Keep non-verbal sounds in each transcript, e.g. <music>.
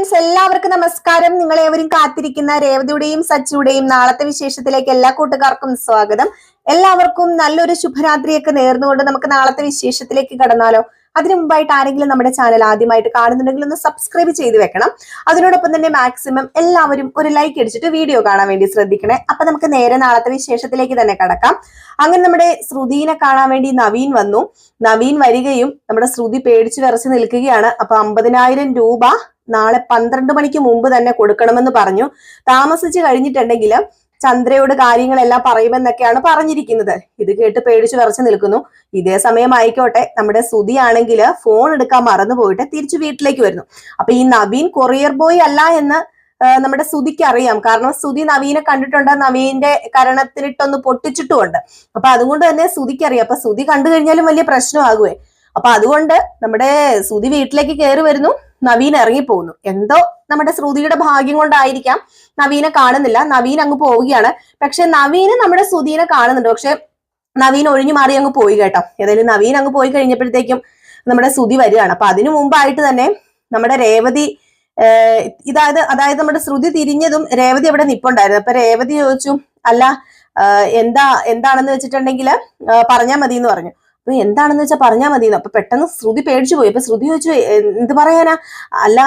Friends എല്ലാവർക്കും നമസ്കാരം. നിങ്ങൾ ഏവരും കാത്തിരിക്കുന്ന രേവതിയുടെയും സച്ചിയുടെയും നാളത്തെ വിശേഷത്തിലേക്ക് എല്ലാ കൂട്ടുകാർക്കും സ്വാഗതം. എല്ലാവർക്കും നല്ലൊരു ശുഭരാത്രിയൊക്കെ നേർന്നുകൊണ്ട് നമുക്ക് നാളത്തെ വിശേഷത്തിലേക്ക് കടന്നാലോ. അതിനു മുമ്പായിട്ട് ആരെങ്കിലും നമ്മുടെ ചാനൽ ആദ്യമായിട്ട് കാണുന്നുണ്ടെങ്കിൽ ഒന്ന് സബ്സ്ക്രൈബ് ചെയ്ത് വെക്കണം. അതിനോടൊപ്പം തന്നെ മാക്സിമം എല്ലാവരും ഒരു ലൈക്ക് അടിച്ചിട്ട് വീഡിയോ കാണാൻ വേണ്ടി ശ്രദ്ധിക്കണേ. അപ്പൊ നമുക്ക് നേരെ നാളത്തെ വിശേഷത്തിലേക്ക് തന്നെ കടക്കാം. അങ്ങനെ നമ്മുടെ ശ്രുതിനെ കാണാൻ വേണ്ടി നവീൻ വന്നു. നവീൻ വരികയും നമ്മുടെ ശ്രുതി പേടിച്ചു വിറച്ച് നിൽക്കുകയാണ്. അപ്പൊ അമ്പതിനായിരം രൂപ നാളെ പന്ത്രണ്ട് മണിക്ക് മുമ്പ് തന്നെ കൊടുക്കണമെന്ന് പറഞ്ഞു. താമസിച്ച് കഴിഞ്ഞിട്ടുണ്ടെങ്കിൽ ചന്ദ്രയോട് കാര്യങ്ങളെല്ലാം പറയുമെന്നൊക്കെയാണ് പറഞ്ഞിരിക്കുന്നത്. ഇത് കേട്ട് പേടിച്ചു വിറച്ചു നിൽക്കുന്നു. ഇതേ സമയം ആയിക്കോട്ടെ. നമ്മുടെ സുതി ആണെങ്കിൽ ഫോൺ എടുക്കാൻ മറന്നു പോയിട്ട് തിരിച്ചു വീട്ടിലേക്ക് വരുന്നു. അപ്പൊ ഈ നവീൻ കൊറിയർ ബോയ് അല്ല എന്ന് നമ്മുടെ സുതിക്ക് അറിയാം. കാരണം സുതി നവീനെ കണ്ടിട്ടുണ്ട്. നവീന്റെ കരണത്തിനിട്ടൊന്ന് പൊട്ടിച്ചിട്ടുമുണ്ട്. അപ്പൊ അതുകൊണ്ട് തന്നെ സുതിക്ക് അറിയാം അപ്പൊ സുതി കണ്ടു കഴിഞ്ഞാലും വലിയ പ്രശ്നമാകുവേ. അപ്പൊ അതുകൊണ്ട് നമ്മുടെ സുതി വീട്ടിലേക്ക് കയറി വരുന്നു. നവീൻ ഇറങ്ങിപ്പോകുന്നു. എന്തോ നമ്മുടെ ശ്രുതിയുടെ ഭാഗ്യം കൊണ്ടായിരിക്കാം നവീനെ കാണുന്നില്ല. നവീൻ അങ്ങ് പോവുകയാണ്. പക്ഷെ നവീന് നമ്മുടെ ശ്രുതിനെ കാണുന്നുണ്ട്. പക്ഷെ നവീൻ ഒഴിഞ്ഞു മാറി അങ്ങ് പോയി കേട്ടോ. ഏതായാലും നവീൻ അങ്ങ് പോയി കഴിഞ്ഞപ്പോഴത്തേക്കും നമ്മുടെ ശ്രുതി വരികയാണ്. അപ്പൊ അതിനു മുമ്പായിട്ട് തന്നെ നമ്മുടെ രേവതി ഇതായത് അതായത് നമ്മുടെ ശ്രുതി തിരിഞ്ഞതും രേവതി അവിടെ നിപ്പുണ്ടായിരുന്നു. അപ്പൊ രേവതി ചോദിച്ചു അല്ല എന്താ എന്താണെന്ന് വെച്ചിട്ടുണ്ടെങ്കിൽ പറഞ്ഞാൽ മതി എന്ന് പറഞ്ഞു. എന്താണെന്ന് വെച്ചാൽ പറഞ്ഞാൽ മതി അപ്പൊ പെട്ടെന്ന് ശ്രുതി പേടിച്ചു പോയി. അപ്പൊ ശ്രുതി ചോദിച്ചു "എ- എന്ത് പറയാനാ? അല്ല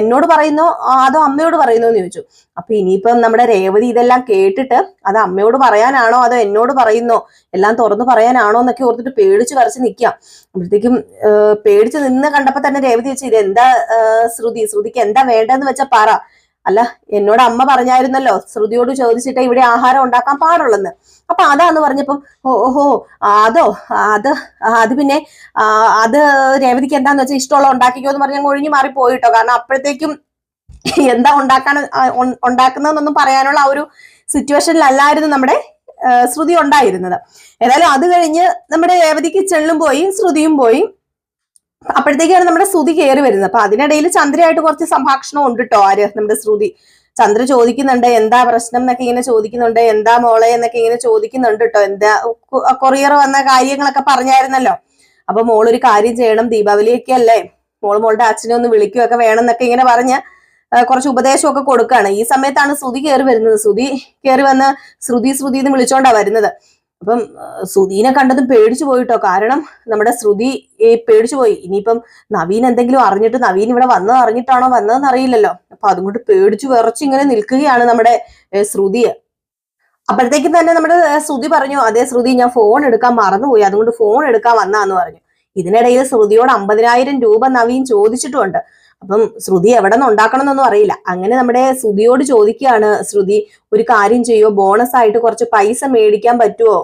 എന്നോട് പറയുന്നോ? അതോ അമ്മയോട് പറയുന്നോ? എന്ന് ചോദിച്ചു. അപ്പൊ ഇനിയിപ്പം നമ്മുടെ രേവതി ഇതെല്ലാം കേട്ടിട്ട് അത് അമ്മയോട് പറയാനാണോ? അതോ എന്നോട് പറയുന്നോ? എല്ലാം തുറന്നു പറയാനാണോ എന്നൊക്കെ ഓർത്തിട്ട് പേടിച്ച് വരച്ച് നിൽക്കാം അപ്പോഴത്തേക്കും പേടിച്ച് നിന്ന് കണ്ടപ്പോ തന്നെ രേവതി വെച്ച് ഇത് എന്താ ശ്രുതി? ശ്രുതിക്ക് എന്താ വേണ്ടതെന്ന് വെച്ചാൽ പറ. അല്ല എന്നോട് അമ്മ പറഞ്ഞായിരുന്നല്ലോ ശ്രുതിയോട് ചോദിച്ചിട്ട് ഇവിടെ ആഹാരം ഉണ്ടാക്കാൻ പാടുള്ളെന്ന്. അപ്പൊ അതാന്ന് പറഞ്ഞപ്പം ഓഹോ അതോ അത് അത് പിന്നെ അത് രേവതിക്ക് എന്താന്ന് വെച്ചാൽ ഇഷ്ടമുള്ള ഉണ്ടാക്കിക്കോ എന്ന് പറഞ്ഞ് അങ്ങ് ഒഴിഞ്ഞു മാറി പോയിട്ടോ. കാരണം അപ്പോഴത്തേക്കും എന്താ ഉണ്ടാക്കാൻ ഉണ്ടാക്കുന്നതെന്നൊന്നും പറയാനുള്ള ആ ഒരു സിറ്റുവേഷനിലല്ലായിരുന്നു നമ്മുടെ ശ്രുതി ഉണ്ടായിരുന്നത്. ഏതായാലും അത് കഴിഞ്ഞ് നമ്മുടെ രേവതി കിച്ചണിലും പോയി ശ്രുതിയും പോയി. അപ്പോഴത്തേക്കാണ് നമ്മുടെ ശ്രുതി കയറി വരുന്നത്. അപ്പൊ അതിനിടയിൽ ചന്ദ്രയായിട്ട് കുറച്ച് സംഭാഷണം ഉണ്ട് കേട്ടോ ആര്? നമ്മുടെ ശ്രുതി. ചന്ദ്ര ചോദിക്കുന്നുണ്ട് എന്താ പ്രശ്നം? എന്നൊക്കെ ഇങ്ങനെ ചോദിക്കുന്നുണ്ട് എന്താ മോളെ? എന്നൊക്കെ ഇങ്ങനെ ചോദിക്കുന്നുണ്ട് കേട്ടോ എന്താ കൊറിയർ വന്ന കാര്യങ്ങളൊക്കെ പറഞ്ഞായിരുന്നല്ലോ. അപ്പൊ മോളൊരു കാര്യം ചെയ്യണം ദീപാവലിയൊക്കെ അല്ലേ? മോൾ മോളുടെ അച്ഛനെ ഒന്ന് വിളിക്കുകയൊക്കെ വേണം എന്നൊക്കെ ഇങ്ങനെ പറഞ്ഞ് കുറച്ച് ഉപദേശമൊക്കെ കൊടുക്കുകയാണ് ഈ സമയത്താണ് ശ്രുതി കയറി വരുന്നത്. ശ്രുതി കയറി വന്ന് ശ്രുതി ശ്രുതി എന്ന് വിളിച്ചോണ്ടാ വരുന്നത്. അപ്പം ശ്രുതിനെ കണ്ടതും പേടിച്ചു പോയിട്ടോ? കാരണം നമ്മുടെ ശ്രുതി പേടിച്ചു പോയി. ഇനിയിപ്പം നവീൻ എന്തെങ്കിലും അറിഞ്ഞിട്ട് നവീൻ ഇവിടെ വന്നത് അറിഞ്ഞിട്ടാണോ വന്നതെന്ന് അറിയില്ലല്ലോ. അപ്പൊ അതുകൊണ്ട് പേടിച്ചു വിറച്ച് ഇങ്ങനെ നിൽക്കുകയാണ് നമ്മുടെ ശ്രുതി. അപ്പോഴത്തേക്കും തന്നെ നമ്മുടെ ശ്രുതി പറഞ്ഞു അതേ ശ്രുതി ഞാൻ ഫോൺ എടുക്കാൻ മറന്നുപോയി. അതുകൊണ്ട് ഫോൺ എടുക്കാൻ വന്നാന്ന് പറഞ്ഞു. ഇതിനിടയിൽ ശ്രുതിയോട് അമ്പതിനായിരം രൂപ നവീൻ ചോദിച്ചിട്ടുമുണ്ട്. അപ്പം ശ്രുതി എവിടെ നിന്ന് ഉണ്ടാക്കണം എന്നൊന്നും അറിയില്ല. അങ്ങനെ നമ്മുടെ ശ്രുതിയോട് ചോദിക്കുകയാണ് ശ്രുതി ഒരു കാര്യം ചെയ്യോ? ബോണസ് ആയിട്ട് കുറച്ച് പൈസ മേടിക്കാൻ പറ്റുമോ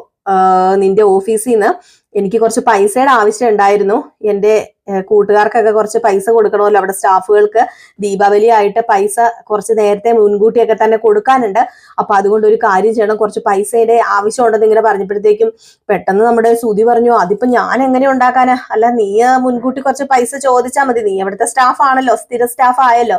നിന്റെ ഓഫീസിൽ നിന്ന്? എനിക്ക് കുറച്ച് പൈസയുടെ ആവശ്യം ഉണ്ടായിരുന്നു. എന്റെ കൂട്ടുകാർക്കൊക്കെ കുറച്ച് പൈസ കൊടുക്കണമല്ലോ. അവിടെ സ്റ്റാഫുകൾക്ക് ദീപാവലി ആയിട്ട് പൈസ കുറച്ച് നേരത്തെ മുൻകൂട്ടിയൊക്കെ തന്നെ കൊടുക്കാനുണ്ട്. അപ്പൊ അതുകൊണ്ട് ഒരു കാര്യം ചെയ്യണം. കുറച്ച് പൈസയുടെ ആവശ്യമുണ്ടെന്ന് ഇങ്ങനെ പറഞ്ഞപ്പോഴത്തേക്കും പെട്ടെന്ന് നമ്മുടെ സുതി പറഞ്ഞു അതിപ്പോ ഞാൻ എങ്ങനെ ഉണ്ടാക്കാനാ? അല്ല നീ മുൻകൂട്ടി കുറച്ച് പൈസ ചോദിച്ചാൽ മതി. നീ അവിടുത്തെ സ്റ്റാഫ് ആണല്ലോ സ്ഥിര സ്റ്റാഫ് ആയല്ലോ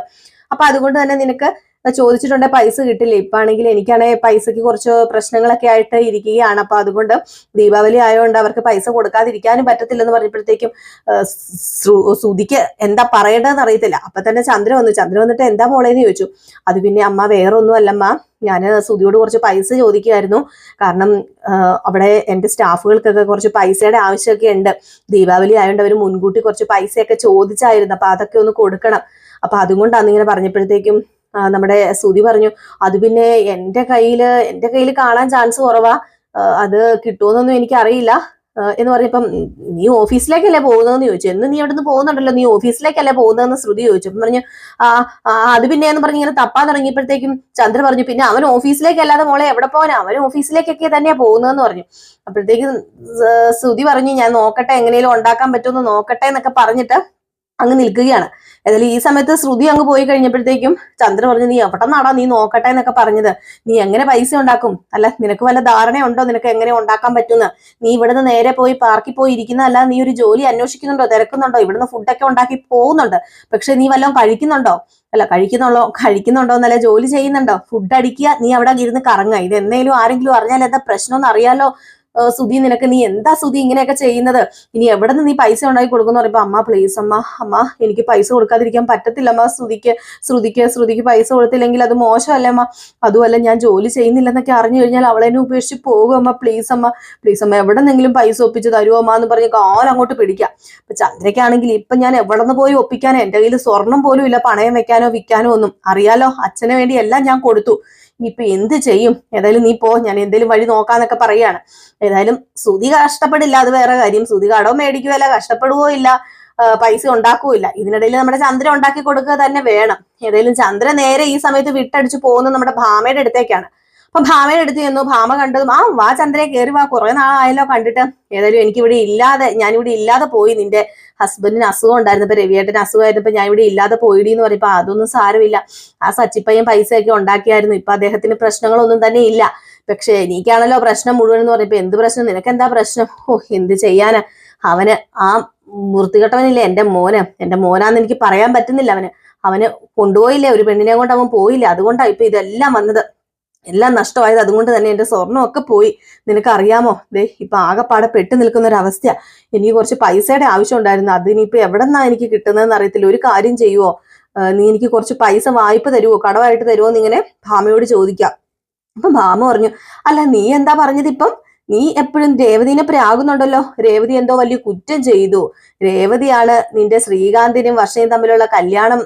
അപ്പൊ അതുകൊണ്ട് തന്നെ നിനക്ക് ചോദിച്ചിട്ടുണ്ടെ പൈസ കിട്ടില്ല? ഇപ്പൊ ആണെങ്കിൽ എനിക്കാണെങ്കിൽ പൈസക്ക് കുറച്ച് പ്രശ്നങ്ങളൊക്കെ ആയിട്ട് ഇരിക്കുകയാണ്. അപ്പൊ അതുകൊണ്ട് ദീപാവലി ആയതുകൊണ്ട് അവർക്ക് പൈസ കൊടുക്കാതിരിക്കാനും പറ്റത്തില്ലെന്ന് പറഞ്ഞപ്പോഴത്തേക്കും ശ്രുതിക്ക് എന്താ പറയേണ്ടതെന്ന് അറിയത്തില്ല. അപ്പൊ തന്നെ ചന്ദ്രൻ വന്നു. ചന്ദ്രൻ വന്നിട്ട് എന്താ മോളേന്ന് ചോദിച്ചു. അത് പിന്നെ അമ്മ വേറെ ഒന്നും അല്ലമ്മ ഞാൻ സുധിയോട് കുറച്ച് പൈസ ചോദിക്കുമായിരുന്നു കാരണം അവിടെ എന്റെ സ്റ്റാഫുകൾക്കൊക്കെ കുറച്ച് പൈസയുടെ ആവശ്യമൊക്കെ ഉണ്ട്. ദീപാവലി ആയതുകൊണ്ട് അവർ മുൻകൂട്ടി കുറച്ച് പൈസയൊക്കെ ചോദിച്ചായിരുന്നു. അപ്പൊ അതൊക്കെ ഒന്ന് കൊടുക്കണം. അപ്പൊ അതുകൊണ്ടാണ് ഇങ്ങനെ പറഞ്ഞപ്പോഴത്തേക്കും നമ്മുടെ സുതി പറഞ്ഞു അത് പിന്നെ എന്റെ കയ്യിൽ എന്റെ കയ്യിൽ കാണാൻ ചാൻസ് കുറവാ. അത് കിട്ടുമെന്നൊന്നും എനിക്ക് അറിയില്ല എന്ന് പറഞ്ഞപ്പം നീ ഓഫീസിലേക്കല്ലേ പോകുന്നതെന്ന് ചോദിച്ചു. എന്ന് നീ അവിടുന്ന് പോകുന്നുണ്ടല്ലോ. നീ ഓഫീസിലേക്കല്ലേ പോകുന്നതെന്ന് ശ്രുതി ചോദിച്ചു. അപ്പം പറഞ്ഞു ആ അത് പിന്നെ എന്ന് പറഞ്ഞ് ഇങ്ങനെ തപ്പാൻ തുടങ്ങിയപ്പോഴത്തേക്കും ചന്ദ്ര പറഞ്ഞു പിന്നെ അവൻ ഓഫീസിലേക്കല്ലാതെ മോളെ എവിടെ പോകാൻ അവൻ ഓഫീസിലേക്കൊക്കെ തന്നെയാ പോകുന്നതെന്ന് പറഞ്ഞു. അപ്പോഴത്തേക്കും ശ്രുതി പറഞ്ഞു ഞാൻ നോക്കട്ടെ എങ്ങനെയും ഉണ്ടാക്കാൻ പറ്റുമെന്ന് നോക്കട്ടെ എന്നൊക്കെ പറഞ്ഞിട്ട് അങ്ങ് നിൽക്കുകയാണ്. ഏതായാലും ഈ സമയത്ത് ശ്രുതി അങ്ങ് പോയി കഴിഞ്ഞപ്പോഴത്തേക്കും ചന്ദ്ര പറഞ്ഞു നീ എവിടെ നാടാ നീ നോക്കട്ടെ എന്നൊക്കെ പറഞ്ഞത്. നീ എങ്ങനെ പൈസ ഉണ്ടാക്കും? അല്ല നിനക്ക് വല്ല ധാരണയുണ്ടോ? നിനക്ക് എങ്ങനെ ഉണ്ടാക്കാൻ പറ്റുന്ന? നീ ഇവിടുന്ന് നേരെ പോയി പാർക്കിൽ പോയി ഇരിക്കുന്നതല്ല നീ ഒരു ജോലി അന്വേഷിക്കുന്നുണ്ടോ? തിരക്കുന്നുണ്ടോ? ഇവിടുന്ന് ഫുഡൊക്കെ ഉണ്ടാക്കി പോകുന്നുണ്ട്. പക്ഷെ നീ വല്ലതും കഴിക്കുന്നുണ്ടോ? അല്ല കഴിക്കുന്നുള്ളോ? കഴിക്കുന്നുണ്ടോ എന്നല്ല ജോലി ചെയ്യുന്നുണ്ടോ? ഫുഡ് അടിക്കുക നീ അവിടെ ഇരുന്ന് കറങ്ങുക. ഇത് എന്തെങ്കിലും ആരെങ്കിലും അറിഞ്ഞാൽ എന്താ പ്രശ്നം എന്ന് അറിയാലോ? "ഏ, സുധി നിനക്ക് നീ എന്താ സുധി ഇങ്ങനെയൊക്കെ ചെയ്യുന്നത്? ഇനി എവിടെ നിന്ന് നീ പൈസ ഉണ്ടാക്കി കൊടുക്കുന്നു പറയുമ്പോ അമ്മ പ്ലീസ് അമ്മ അമ്മ എനിക്ക് പൈസ കൊടുക്കാതിരിക്കാൻ പറ്റത്തില്ല അമ്മ. ശ്രുതിക്ക് ശ്രുതിക്ക് ശ്രുതിക്ക് പൈസ കൊടുത്തില്ലെങ്കിൽ അത് മോശമല്ലേ അമ്മ? അതുമല്ല ഞാൻ ജോലി ചെയ്യുന്നില്ലെന്നൊക്കെ അറിഞ്ഞു കഴിഞ്ഞാൽ അവളെ എന്നെ ഉപേക്ഷിച്ച് പോകും അമ്മ. പ്ലീസ് അമ്മ പ്ലീസ് അമ്മ എവിടെ നിന്നെങ്കിലും പൈസ ഒപ്പിച്ച് തരുമോ അമ്മ എന്ന് പറഞ്ഞ് കാലങ്ങോട്ട് പിടിക്കാം അപ്പൊ ചന്ദ്രയ്ക്കാണെങ്കിൽ ഇപ്പൊ ഞാൻ എവിടെ നിന്ന് പോയി ഒപ്പിക്കാനോ? എന്റെ കയ്യിൽ സ്വർണം പോലും ഇല്ല പണയം വെക്കാനോ വിൽക്കാനോ ഒന്നും. അറിയാലോ അച്ഛന് വേണ്ടി എല്ലാം ഞാൻ കൊടുത്തു. ഇനിയിപ്പൊ എന്ത് ചെയ്യും? ഏതായാലും നീ പോ ഞാൻ എന്തേലും വഴി നോക്കാന്നൊക്കെ പറയാണ്. ഏതായാലും സുതി കഷ്ടപ്പെടില്ല അത് വേറെ കാര്യം. സുതി കടവും മേടിക്കുകയല്ല കഷ്ടപ്പെടുകയോ ഇല്ല പൈസ ഉണ്ടാക്കുകയില്ല ഇതിനിടയിൽ നമ്മുടെ ചന്ദ്രൻ ഉണ്ടാക്കി കൊടുക്കുക തന്നെ വേണം. ഏതായാലും ചന്ദ്രൻ നേരെ ഈ സമയത്ത് വിട്ടടിച്ച് പോകുന്നത് നമ്മുടെ ഭാമയുടെ അടുത്തേക്കാണ്. അപ്പൊ ഭാമയുടെ അടുത്ത് ചെന്നു ഭാമ കണ്ടതും ആ വാ ചന്ദ്രയെ കയറി വാ കുറെ നാളായല്ലോ കണ്ടിട്ട്. ഏതായാലും എനിക്ക് ഇവിടെ ഇല്ലാതെ ഞാനിവിടെ ഇല്ലാതെ പോയി നിന്റെ ഹസ്ബൻഡിന് അസുഖം ഉണ്ടായിരുന്നു. ഇപ്പൊ രവിയേട്ടന് അസുഖമായിരുന്നപ്പോ ഞാൻ ഇവിടെ ഇല്ലാതെ പോയിടി എന്ന് പറയുമ്പോ അതൊന്നും സാരമില്ല. ആ സച്ചിപ്പയ്യൻ പൈസയൊക്കെ ഉണ്ടാക്കിയായിരുന്നു. ഇപ്പൊ അദ്ദേഹത്തിന് പ്രശ്നങ്ങളൊന്നും തന്നെ ഇല്ല. പക്ഷെ എനിക്കാണല്ലോ പ്രശ്നം മുഴുവൻ എന്ന് പറയുമ്പോ എന്ത് പ്രശ്നം? നിനക്ക് എന്താ പ്രശ്നം? ഓ എന്ത് ചെയ്യാനാ? അവന് ആ വൃത്തികെട്ടവനില്ലേ എന്റെ മോന്. എന്റെ മോനാന്ന് എനിക്ക് പറയാൻ പറ്റുന്നില്ല അവന്. അവന് കൊണ്ടുപോയില്ലേ? ഒരു പെണ്ണിനെ കൊണ്ട് അവൻ പോയില്ല? അതുകൊണ്ടാണ് ഇപ്പൊ ഇതെല്ലാം വന്നത്. എല്ലാം നഷ്ടമായത് അതുകൊണ്ട് തന്നെ എന്റെ സ്വർണമൊക്കെ പോയി. നിനക്ക് അറിയാമോ ദേ ഇപ്പൊ ആകെപ്പാടെ പെട്ടു നിൽക്കുന്ന ഒരു അവസ്ഥയാ എനിക്ക് കുറച്ച് പൈസയുടെ ആവശ്യം ഉണ്ടായിരുന്നു അതിനിപ്പോ എവിടെ നിന്നാ എനിക്ക് കിട്ടുന്നതെന്ന് അറിയത്തില്ല. ഒരു കാര്യം ചെയ്യുവോ? നീ എനിക്ക് കുറച്ച് പൈസ വായ്പ തരുവോ? കടമായിട്ട് തരുമോ എന്നിങ്ങനെ ഭാമയോട് ചോദിക്കാം. അപ്പൊ ഭാമ പറഞ്ഞു അല്ല നീ എന്താ പറഞ്ഞത് ഇപ്പം? നീ എപ്പോഴും രേവതിനെ പ്രാകുന്നുണ്ടല്ലോ രേവതി എന്തോ വലിയ കുറ്റം ചെയ്തു. രേവതിയാണ് നിന്റെ ശ്രീകാന്തിനും വർഷയും തമ്മിലുള്ള കല്യാണം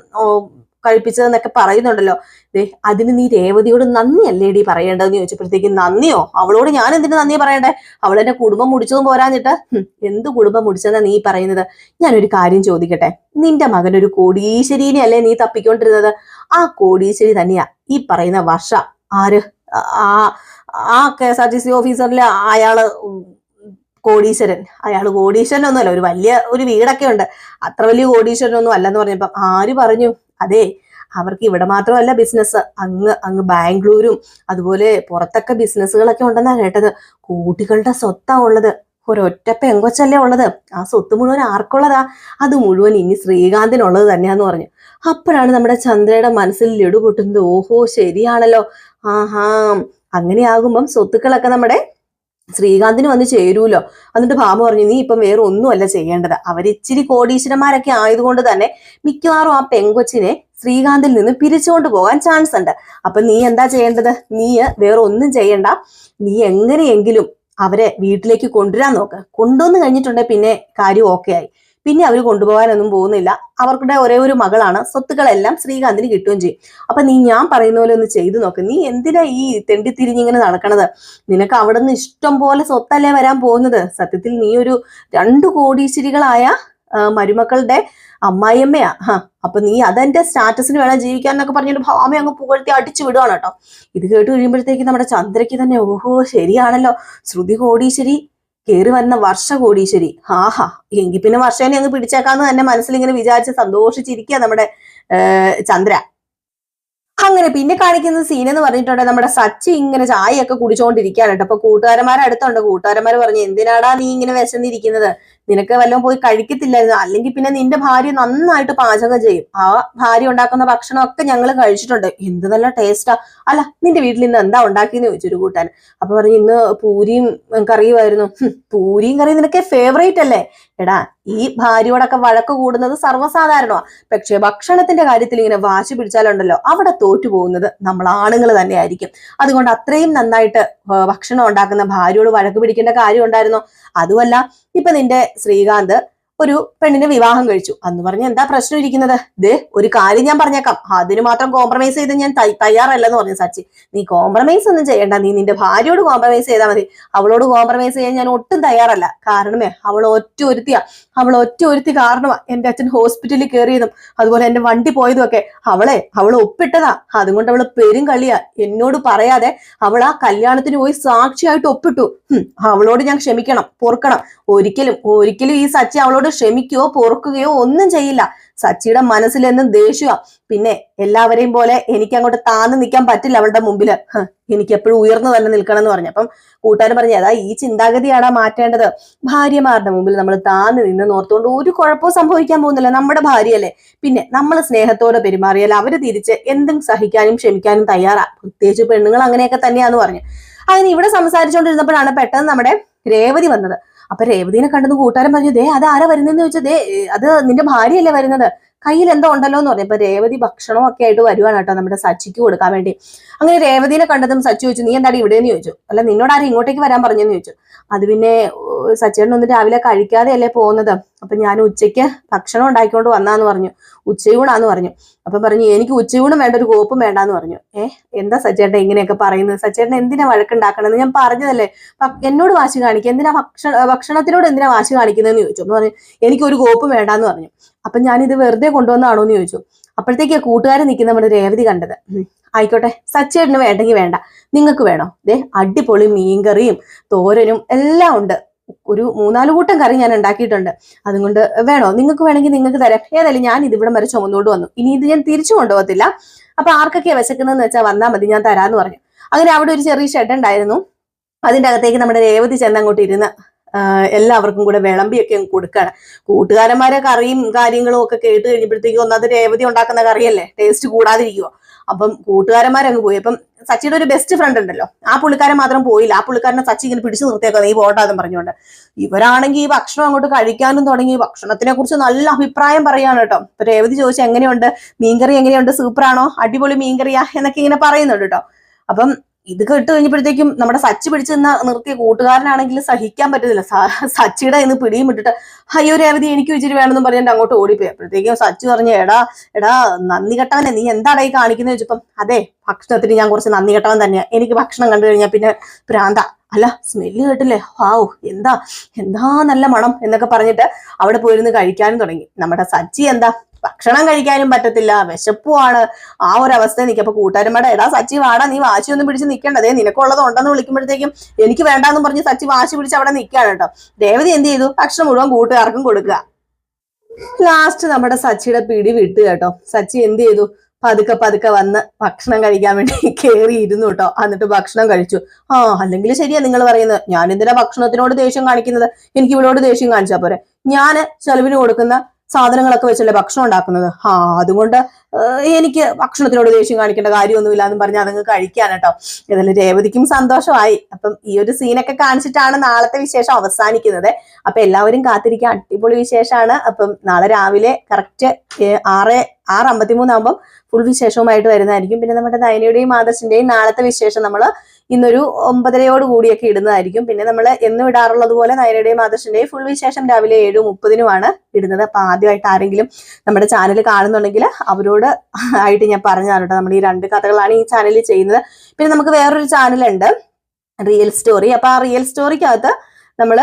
കഴിപ്പിച്ചതെന്നൊക്കെ പറയുന്നുണ്ടല്ലോ. ദേ അതിന് നീ രേവതിയോട് നന്ദിയല്ലേടി പറയേണ്ടതെന്ന് ചോദിച്ചപ്പോഴത്തേക്ക് നന്ദിയോ? അവളോട് ഞാൻ എന്തിനു നന്ദി പറയണ്ടേ? അവൾ എന്റെ കുടുംബം മുടിച്ചതും പോരാഞ്ഞിട്ട്. എന്ത് കുടുംബം മുടിച്ചതെന്നാ നീ പറയുന്നത്? ഞാനൊരു കാര്യം ചോദിക്കട്ടെ. നിന്റെ മകൻ ഒരു കോടീശ്വരീനെ അല്ലേ നീ തപ്പിക്കൊണ്ടിരുന്നത്? ആ കോടീശ്വരി തന്നെയാ ഈ പറയുന്ന വർഷ. ആര്? ആ ആ K S R T C ഓഫീസറിലെ അയാൾ കോടീശ്വരൻ. അയാൾ കോടീശ്വരനൊന്നുമല്ല ഒരു വലിയ ഒരു വീടൊക്കെ ഉണ്ട് അത്ര വലിയ കോടീശ്വരനൊന്നും അല്ലെന്ന് പറഞ്ഞപ്പം ആര് പറഞ്ഞു? അതെ അവർക്ക് ഇവിടെ മാത്രമല്ല ബിസിനസ് അങ്ങ് അങ്ങ് ബാംഗ്ലൂരും അതുപോലെ പുറത്തൊക്കെ ബിസിനസ്സുകളൊക്കെ ഉണ്ടെന്നാ കേട്ടത്. കോടികളുടെ സ്വത്താ ഉള്ളത്. ഒരൊറ്റ പെങ്കൊച്ചല്ലേ ഉള്ളത്. ആ സ്വത്ത് മുഴുവൻ ആർക്കുള്ളതാ? അത് മുഴുവൻ ഇനി ശ്രീകാന്തിനുള്ളത് തന്നെയാന്ന് പറഞ്ഞു. അപ്പോഴാണ് നമ്മുടെ ചന്ദ്രയുടെ മനസ്സിൽ ലഡു പൊട്ടുന്നത് ഓഹോ ശരിയാണല്ലോ. ആഹാ. അങ്ങനെയാകുമ്പം സ്വത്തുക്കളൊക്കെ നമ്മുടെ ശ്രീകാന്തിന് വന്ന് ചേരൂലോ? എന്നിട്ട് ഭാമ പറഞ്ഞു നീ ഇപ്പം വേറെ ഒന്നുമല്ല ചെയ്യേണ്ടത്. അവരിച്ചിരി കോടീശ്വരന്മാരൊക്കെ ആയതുകൊണ്ട് തന്നെ മിക്കവാറും ആ പെങ്കൊച്ചിനെ ശ്രീകാന്തിൽ നിന്ന് പിരിച്ചുകൊണ്ട് പോകാൻ ചാൻസ് ഉണ്ട്. അപ്പൊ നീ എന്താ ചെയ്യേണ്ടത്? നീ വേറെ ഒന്നും ചെയ്യണ്ട. നീ എങ്ങനെയെങ്കിലും അവരെ വീട്ടിലേക്ക് കൊണ്ടുവരാൻ നോക്ക്. കൊണ്ടുവന്ന് കഴിഞ്ഞിട്ടുണ്ടെങ്കിൽ പിന്നെ കാര്യം ഓക്കെ ആയി. പിന്നെ അവർ കൊണ്ടുപോകാനൊന്നും പോകുന്നില്ല. അവർക്കുടെ ഒരേ ഒരു മകളാണ്. സ്വത്തുക്കളെല്ലാം ശ്രീകാന്തിന് കിട്ടുകയും ചെയ്യും. അപ്പൊ നീ ഞാൻ പറയുന്ന പോലെ ഒന്ന് ചെയ്തു നോക്ക്. നീ എന്തിനാ ഈ തെണ്ടിത്തിരിഞ്ഞിങ്ങനെ നടക്കണത്? നിനക്ക് അവിടെ നിന്ന് ഇഷ്ടം പോലെ സ്വത്തല്ലേ വരാൻ പോകുന്നത്? സത്യത്തിൽ നീ ഒരു രണ്ടു കോടീശ്വരികളായ മരുമക്കളുടെ അമ്മായിയമ്മയാ. ഹാ അപ്പൊ നീ അതെന്റെ സ്റ്റാറ്റസിന് വേണം ജീവിക്കാൻ എന്നൊക്കെ പറഞ്ഞിട്ട് ഭാമ അങ്ങ് പുകഴ്ത്തി അടിച്ചു വിടുകയാണ് കേട്ടോ. ഇത് കേട്ട് കഴിയുമ്പോഴത്തേക്ക് നമ്മുടെ ചന്ദ്രയ്ക്ക് തന്നെ ഓഹോ ശരിയാണല്ലോ. ശ്രുതി കോടീശ്വരി കേറി വന്ന വർഷ കോടീശ്വരി. ആഹാ എങ്കിൽ പിന്നെ വർഷേനെ അങ്ങ് പിടിച്ചേക്കാന്ന് തന്നെ മനസ്സിൽ ഇങ്ങനെ വിചാരിച്ച് സന്തോഷിച്ചിരിക്കുക നമ്മുടെ ചന്ദ്ര. അങ്ങനെ പിന്നെ കാണിക്കുന്ന സീൻ എന്ന് പറഞ്ഞിട്ടുണ്ടെങ്കിൽ നമ്മുടെ സച്ചി ഇങ്ങനെ ചായയൊക്കെ കുടിച്ചുകൊണ്ടിരിക്കുകയാണ് കേട്ടോ. അപ്പൊ കൂട്ടുകാരന്മാരെ അടുത്തുണ്ട് കൂട്ടുകാരന്മാർ പറഞ്ഞു എന്തിനാടാ നീ ഇങ്ങനെ വിശന്നിരിക്കുന്നത്? നിനക്ക് വല്ലതും പോയി കഴിക്കത്തില്ലായിരുന്നു. അല്ലെങ്കിൽ പിന്നെ നിന്റെ ഭാര്യ നന്നായിട്ട് പാചകം ചെയ്യും. ആ ഭാര്യ ഉണ്ടാക്കുന്ന ഭക്ഷണമൊക്കെ ഞങ്ങൾ കഴിച്ചിട്ടുണ്ട്. എന്ത് നല്ല ടേസ്റ്റാ അല്ല നിന്റെ വീട്ടിൽ ഇന്ന് എന്താ ഉണ്ടാക്കിയെന്ന് ചോദിച്ചൊരു കൂട്ടാൻ അപ്പൊ പറഞ്ഞു ഇന്ന് പൂരിയും കറിയുമായിരുന്നു. പൂരിയും കറിയും നിനക്ക് ഫേവറേറ്റ് അല്ലേ? എടാ ഈ ഭാര്യയോടൊക്കെ വഴക്ക് കൂടുന്നത് സർവസാധാരണമാ. പക്ഷെ ഭക്ഷണത്തിന്റെ കാര്യത്തിൽ ഇങ്ങനെ വാശി പിടിച്ചാലുണ്ടല്ലോ അവിടെ തോറ്റു പോകുന്നത് നമ്മൾ ആണുങ്ങൾ തന്നെയായിരിക്കും. അതുകൊണ്ട് അത്രയും നന്നായിട്ട് ഭക്ഷണം ഉണ്ടാക്കുന്ന ഭാര്യയോട് വഴക്ക് പിടിക്കേണ്ട കാര്യം ഉണ്ടായിരുന്നോ? അതുമല്ല ഇപ്പൊ നിന്റെ ശ്രീകാന്ത് ഒരു പെണ്ണിന് വിവാഹം കഴിച്ചു. അന്ന് പറഞ്ഞ എന്താ പ്രശ്നം ഇരിക്കുന്നത്? ദേ ഒരു കാര്യം ഞാൻ പറഞ്ഞേക്കാം. അതിന് മാത്രം കോംപ്രമൈസ് ചെയ്ത് ഞാൻ തയ്യാറല്ല തയ്യാറല്ലെന്ന് പറഞ്ഞു സച്ചി. നീ കോംപ്രമൈസ് ഒന്നും ചെയ്യണ്ട. നീ നിന്റെ ഭാര്യയോട് കോംപ്രമൈസ് ചെയ്താൽ മതി. അവളോട് കോംപ്രമൈസ് ചെയ്യാൻ ഞാൻ ഒട്ടും തയ്യാറല്ല. കാരണമേ അവൾ ഒറ്റ ഒരുത്തിയാ. അവൾ ഒറ്റ ഒരുത്തി കാരണമാ എന്റെ അച്ഛൻ ഹോസ്പിറ്റലിൽ കയറിയതും അതുപോലെ എന്റെ വണ്ടി പോയതും ഒക്കെ അവളെ അവൾ ഒപ്പിട്ടതാ. അതുകൊണ്ട് അവൾ പെരും കളിയാ എന്നോട് പറയാതെ അവൾ ആ കല്യാണത്തിന് പോയി സാക്ഷിയായിട്ട് ഒപ്പിട്ടു. അവളോട് ഞാൻ ക്ഷമിക്കണം പൊറുക്കണം. ഒരിക്കലും ഒരിക്കലും ഈ സച്ചി അവളോട് ക്ഷമിക്കുകയോ പൊറുക്കുകയോ ഒന്നും ചെയ്യില്ല. സച്ചിയുടെ മനസ്സിലെന്നും ദേഷ്യ. പിന്നെ എല്ലാവരെയും പോലെ എനിക്ക് അങ്ങോട്ട് താന്ന് നിൽക്കാൻ പറ്റില്ല അവളുടെ മുമ്പിൽ എനിക്ക് എപ്പോഴും ഉയർന്നു തന്നെ നിൽക്കണം എന്ന് പറഞ്ഞു. അപ്പം കൂട്ടുകാരൻ പറഞ്ഞു അതാ ഈ ചിന്താഗതിയാണ് മാറ്റേണ്ടത്. ഭാര്യമാരുടെ മുമ്പിൽ നമ്മൾ താന്ന് നിന്ന് നോർത്തുകൊണ്ട് ഒരു കുഴപ്പവും സംഭവിക്കാൻ പോകുന്നില്ല. നമ്മുടെ ഭാര്യയല്ലേ. പിന്നെ നമ്മൾ സ്നേഹത്തോടെ പെരുമാറിയാൽ അവർ തിരിച്ച് എന്തും സഹിക്കാനും ക്ഷമിക്കാനും തയ്യാറാ. പ്രത്യേകിച്ച് പെണ്ണുങ്ങൾ അങ്ങനെയൊക്കെ തന്നെയാന്ന് പറഞ്ഞു. അങ്ങനെ ഇവിടെ സംസാരിച്ചുകൊണ്ടിരുന്നപ്പോഴാണ് പെട്ടെന്ന് നമ്മുടെ രേവതി വന്നത്. അപ്പൊ രേവതിനെ കണ്ടെന്ന് കൂട്ടുകാരൻ പറഞ്ഞു ദേ അത് ആരാ വരുന്നതെന്ന് ചോദിച്ചാൽ ദേ അത് നിന്റെ ഭാര്യയല്ലേ വരുന്നത്? കയ്യിൽ എന്തോ ഉണ്ടല്ലോ എന്ന് പറഞ്ഞു. ഇപ്പൊ രേവതി ഭക്ഷണവും ഒക്കെ ആയിട്ട് വരുവാണ് കേട്ടോ നമ്മുടെ സച്ചിക്ക് കൊടുക്കാൻ വേണ്ടി. അങ്ങനെ രേവതിനെ കണ്ടതും സച്ചി ചോദിച്ചു നീ എന്താടി ഇവിടെയെന്ന് ചോദിച്ചു? അല്ല നിന്നോട് ആരും ഇങ്ങോട്ടേക്ക് വരാൻ പറഞ്ഞെന്ന് ചോദിച്ചു. അത് പിന്നെ സച്ചേട്ടൻ ഒന്ന് രാവിലെ കഴിക്കാതെ അല്ലേ പോകുന്നത്? അപ്പൊ ഞാൻ ഉച്ചയ്ക്ക് ഭക്ഷണം ഉണ്ടാക്കിക്കൊണ്ട് വന്നാന്ന് പറഞ്ഞു. ഉച്ചയൂണാന്ന് പറഞ്ഞു. അപ്പൊ പറഞ്ഞു എനിക്ക് ഉച്ചയൂണും വേണ്ട ഒരു കോപ്പും വേണ്ടാന്ന് പറഞ്ഞു. ഏഹ് എന്താ സച്ചേട്ടൻ ഇങ്ങനെയൊക്കെ പറയുന്നത്? സച്ചേട്ടൻ എന്തിനാ വഴക്കുണ്ടാക്കണമെന്ന് ഞാൻ പറഞ്ഞതല്ലേ എന്നോട് വാശി കാണിക്കുക എന്തിനാ ഭക്ഷണ ഭക്ഷണത്തിനോട് എന്തിനാ വാശി കാണിക്കുന്നതെന്ന് ചോദിച്ചു. എന്ന് പറഞ്ഞു എനിക്ക് ഒരു കോപ്പും വേണ്ടാന്ന് പറഞ്ഞു. അപ്പൊ ഇത് വെറുതെ കൊണ്ടുവന്നാണോ എന്ന് ചോദിച്ചു. അപ്പോഴത്തേക്കാ കൂട്ടുകാരൻ നിൽക്കുന്ന നമ്മുടെ രേവതി കണ്ടത്. ആയിക്കോട്ടെ സച്ചേട്ടന് വേണ്ടെങ്കിൽ വേണ്ട നിങ്ങൾക്ക് വേണോ? ദേ അടിപൊളി മീൻകറിയും തോരനും എല്ലാം ഉണ്ട്. ഒരു മൂന്നാൽ കൂട്ടം കറി ഞാൻ ഉണ്ടാക്കിയിട്ടുണ്ട്. അതുകൊണ്ട് വേണോ? നിങ്ങൾക്ക് വേണമെങ്കിൽ നിങ്ങൾക്ക് തരാം. ഏതായാലും ഞാൻ ഇതിവിടെ വരെ ചുമന്നുകൊണ്ട് വന്നു. ഇനി ഇത് ഞാൻ തിരിച്ചു കൊണ്ടുപോകത്തില്ല. അപ്പൊ ആർക്കൊക്കെയാ വിശക്കുന്നതെന്ന് വെച്ചാൽ വന്നാൽ മതി ഞാൻ തരാന്ന് പറഞ്ഞു. അങ്ങനെ അവിടെ ഒരു ചെറിയ ഷെഡ് ഉണ്ടായിരുന്നു. അതിന്റെ അകത്തേക്ക് നമ്മുടെ രേവതി ചെന്ന് അങ്ങോട്ട് ഇരുന്ന് എല്ലാവർക്കും കൂടെ വിളമ്പിയൊക്കെ കൊടുക്കുകയാണ്. കൂട്ടുകാരന്മാരെ കറിയും കാര്യങ്ങളും ഒക്കെ കേട്ട് കഴിഞ്ഞപ്പോഴത്തേക്കും ഒന്നാമത് രേവതി ഉണ്ടാക്കുന്ന കറിയല്ലേ? ടേസ്റ്റ് കൂടാതിരിക്കുവോ? അപ്പം കൂട്ടുകാരന്മാരങ്ങ് പോയി. അപ്പം സച്ചിയുടെ ഒരു ബെസ്റ്റ് ഫ്രണ്ട് ഉണ്ടല്ലോ. ആ പുള്ളിക്കാരൻ മാത്രം പോയില്ല. ആ പുള്ളിക്കാരനെ സച്ചി ഇങ്ങനെ പിടിച്ചു നിർത്തിയേക്കാം നീ പോട്ടാന്ന് പറഞ്ഞുകൊണ്ട്. ഇവരാണെങ്കിൽ ഈ ഭക്ഷണം അങ്ങോട്ട് കഴിക്കാനും തുടങ്ങി. ഭക്ഷണത്തിനെ കുറിച്ച് നല്ല അഭിപ്രായം പറയാണ് കേട്ടോ. ഇപ്പൊ രേവതി ചോദിച്ചു എങ്ങനെയുണ്ട്? മീൻകറി എങ്ങനെയുണ്ട്? സൂപ്പറാണോ അടിപൊളി മീൻകറിയാ? എന്നൊക്കെ ഇങ്ങനെ പറയുന്നുണ്ട് കേട്ടോ. അപ്പം ഇത് കേട്ട് കഴിഞ്ഞപ്പോഴത്തേക്കും നമ്മുടെ സച്ചി പിടിച്ച് നിന്ന നിർത്തിയ കൂട്ടുകാരനാണെങ്കിൽ സഹിക്കാൻ പറ്റുന്നില്ല സ- സച്ചിയുടെ ഇന്ന് പിടിയും വിട്ടിട്ട് അയ്യോ രേവതി എനിക്ക് ഇച്ചിരി വേണമെന്ന് പറഞ്ഞിട്ട് അങ്ങോട്ട് ഓടിപ്പോയി. അപ്പോഴത്തേക്കും സച്ചി പറഞ്ഞു എടാ എടാ നന്ദി കെട്ടവനെ നീ എന്താടാ ഈ കാണിക്കുന്നത് ചോദിച്ചപ്പം അതെ ഭക്ഷണത്തിന് ഞാൻ കുറച്ച് നന്ദി കെട്ടവൻ തന്നെയാണ് എനിക്ക് ഭക്ഷണം കണ്ടു കഴിഞ്ഞാൽ പിന്നെ പ്രാന്ത അല്ല സ്മെല്ല് കേട്ടില്ലേ? ഹാവു എന്താ എന്താ നല്ല മണം എന്നൊക്കെ പറഞ്ഞിട്ട് അവിടെ പോയിരുന്ന് കഴിക്കാനും തുടങ്ങി. നമ്മുടെ സച്ചി എന്താ ഭക്ഷണം കഴിക്കാനും പറ്റത്തില്ല. വിശപ്പുമാണ് ആ ഒരു അവസ്ഥ നിൽക്കും അപ്പൊ കൂട്ടുകാരന്മാരുടെ എടാ സച്ചി വാടാ നീ വാശിയൊന്നും പിടിച്ച് നിൽക്കേണ്ടതേ നിനക്കുള്ളത് ഉണ്ടെന്ന് വിളിക്കുമ്പോഴത്തേക്കും എനിക്ക് വേണ്ടാന്ന് പറഞ്ഞ് സച്ചി വാശി പിടിച്ച് അവിടെ നിൽക്കുകയാണ് കേട്ടോ. രേവതി എന്ത് ചെയ്തു? ഭക്ഷണം മുഴുവൻ കൂട്ടുകാർക്കും കൊടുക്കുക. ലാസ്റ്റ് നമ്മുടെ സച്ചിയുടെ പിടി വിട്ടു കേട്ടോ. സച്ചി എന്ത് ചെയ്തു? പതുക്കെ പതുക്കെ വന്ന് ഭക്ഷണം കഴിക്കാൻ വേണ്ടി <laughs> കയറി ഇരുന്നു കേട്ടോ. എന്നിട്ട് ഭക്ഷണം കഴിച്ചു. ആ അല്ലെങ്കിൽ ശരിയാ നിങ്ങൾ പറയുന്നത്. ഞാൻ എന്തിനാ ഭക്ഷണത്തിനോട് ദേഷ്യം കാണിക്കുന്നത്? എനിക്ക് ഇവളോട് ദേഷ്യം കാണിച്ചാൽ പോരെ. ഞാൻ ചെലവിന് കൊടുക്കുന്ന സാധനങ്ങളൊക്കെ വെച്ചല്ലേ ഭക്ഷണം ഉണ്ടാക്കുന്നത്? ആ അതുകൊണ്ട് എനിക്ക് ഭക്ഷണത്തിനോട് ദേഷ്യം കാണിക്കേണ്ട കാര്യമൊന്നുമില്ല എന്ന് പറഞ്ഞ് അതങ്ങ് കഴിക്കാൻ കേട്ടോ. ഇതിൽ രേവതിക്കും സന്തോഷമായി. അപ്പം ഈ ഒരു സീനൊക്കെ കാണിച്ചിട്ടാണ് നാളത്തെ വിശേഷം അവസാനിക്കുന്നത്. അപ്പൊ എല്ലാവരും കാത്തിരിക്കാൻ അടിപൊളി വിശേഷമാണ്. അപ്പം നാളെ രാവിലെ കറക്റ്റ് ആറ് ആറ് അമ്പത്തിമൂന്നാകുമ്പം ഫുൾ വിശേഷവുമായിട്ട് വരുന്നതായിരിക്കും. പിന്നെ നമ്മുടെ നയനയുടെയും ആദർശിന്റെയും നാളത്തെ വിശേഷം നമ്മൾ ഇന്നൊരു ഒമ്പതരയോട് കൂടിയൊക്കെ ഇടുന്നതായിരിക്കും. പിന്നെ നമ്മൾ എന്നും ഇടാറുള്ളത് പോലെ നയനയുടെയും ആദർശിന്റെയും ഫുൾ വിശേഷം രാവിലെ ഏഴ് മുപ്പതിനുമാണ് ഇടുന്നത്. അപ്പൊ ആദ്യമായിട്ട് ആരെങ്കിലും നമ്മുടെ ചാനൽ കാണുന്നുണ്ടെങ്കിൽ അവരോട് ആയിട്ട് ഞാൻ പറഞ്ഞു കേട്ടോ. നമ്മുടെ ഈ രണ്ട് കഥകളാണ് ഈ ചാനലിൽ ചെയ്യുന്നത്. പിന്നെ നമുക്ക് വേറൊരു ചാനലുണ്ട് റിയൽ സ്റ്റോറി അപ്പൊ ആ റിയൽ സ്റ്റോറിക്കകത്ത് നമ്മൾ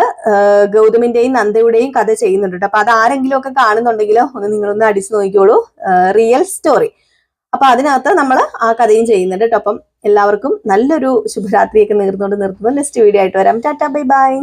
ഗൗതമിന്റെയും നന്ദയുടെയും കഥ ചെയ്യുന്നുണ്ട് അപ്പൊ അത് ആരെങ്കിലും ഒക്കെ കാണുന്നുണ്ടെങ്കിലോ ഒന്ന് നിങ്ങളൊന്ന് അടിച്ചു നോക്കിക്കോളൂ. റിയൽ സ്റ്റോറി അപ്പൊ അതിനകത്ത് നമ്മൾ ആ കഥയും ചെയ്യുന്നുണ്ട് കേട്ടോ. അപ്പം എല്ലാവർക്കും നല്ലൊരു ശുഭരാത്രിയൊക്കെ നേർന്നുകൊണ്ട് നിർത്തുന്നു. നെക്സ്റ്റ് വീഡിയോ ആയിട്ട് വരാം. Tata bye bye